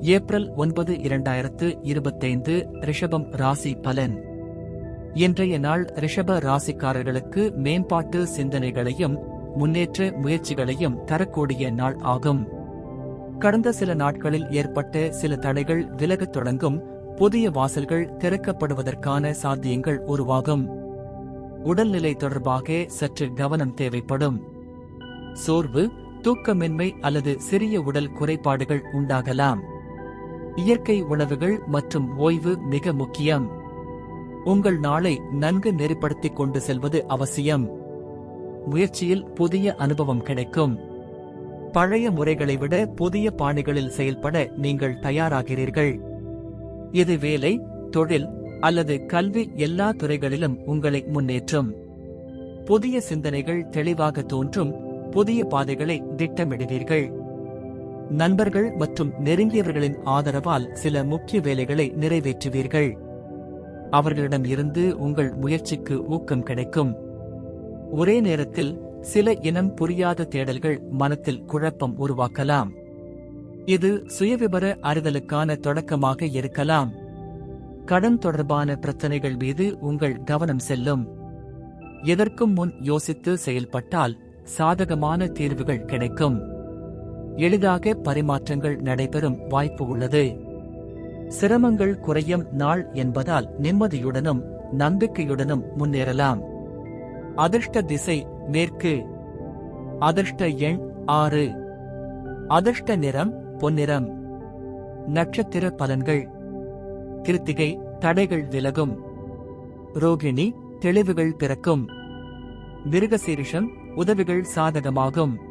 April ஒன்பது இரண்டாயிரத்து இருபத்தைந்து ரிஷபம் ராசி பலன். இன்றைய நாள் ரிஷப ராசிக்காரர்களுக்கு மேம்பாட்டு சிந்தனைகளையும் முன்னேற்ற முயற்சிகளையும் தரக்கூடிய நாள் ஆகும். கடந்த சில நாட்களில் ஏற்பட்ட சில தடைகள் விலகத் தொடங்கும் புதிய வாசல்கள் திறக்கப்படுவதற்கான சாத்தியங்கள் உருவாகும். உடல்நிலை தொடர்பாக சற்று கவனம் தேவைப்படும். சோர்வு தூக்கமின்மை அல்லது சிறிய உடல் குறைபாடுகள் உண்டாகலாம். இயற்கை உணவுகள் மற்றும் ஓய்வு மிக முக்கியம். உங்கள் நாளை நன்கு நெறிப்படுத்திக் கொண்டு செல்வது அவசியம். முயற்சியில் புதிய அனுபவம் கிடைக்கும். பழைய முறைகளை விட புதிய பாணிகளில் செயல்பட நீங்கள் தயாராகிறீர்கள். இது வேலை தொழில் அல்லது கல்வி எல்லா துறைகளிலும் உங்களை முன்னேற்றும். புதிய சிந்தனைகள் தெளிவாக தோன்றும் புதிய பாதைகளை திட்டமிடுவீர்கள். நண்பர்கள் மற்றும் நெருங்கியவர்களின் ஆதரவால் சில முக்கிய வேலைகளை நிறைவேற்றுவீர்கள். அவர்களிடம் இருந்து உங்கள் முயற்சிக்கு ஊக்கம் கிடைக்கும். ஒரே நேரத்தில் சில இனம் புரியாத தேடல்கள் மனத்தில் குழப்பம் உருவாக்கலாம். இது சுயவிபர அறிதலுக்கான தொடக்கமாக இருக்கலாம். கடன் தொடர்பான பிரச்சனைகள் மீது உங்கள் கவனம் செல்லும். எதற்கும் முன் யோசித்து செயல்பட்டால் சாதகமான தீர்வுகள் கிடைக்கும். எளிதாக பரிமாற்றங்கள் நடைபெறும் வாய்ப்பு உள்ளது. சிரமங்கள் குறையும் நாள் என்பதால் நிம்மதியுடனும் நம்பிக்கையுடனும் முன்னேறலாம். அதிர்ஷ்ட திசை மேற்கு. அதிர்ஷ்ட எண் ஆறு. அதிர்ஷ்ட நிறம் பொன்னிறம். நட்சத்திர பலன்கள். கிருத்திகை தடைகள் விலகும். ரோகிணி தெளிவுகள் பிறக்கும். மிருகசீரிஷம் உதவிகள் சாதகமாகும்.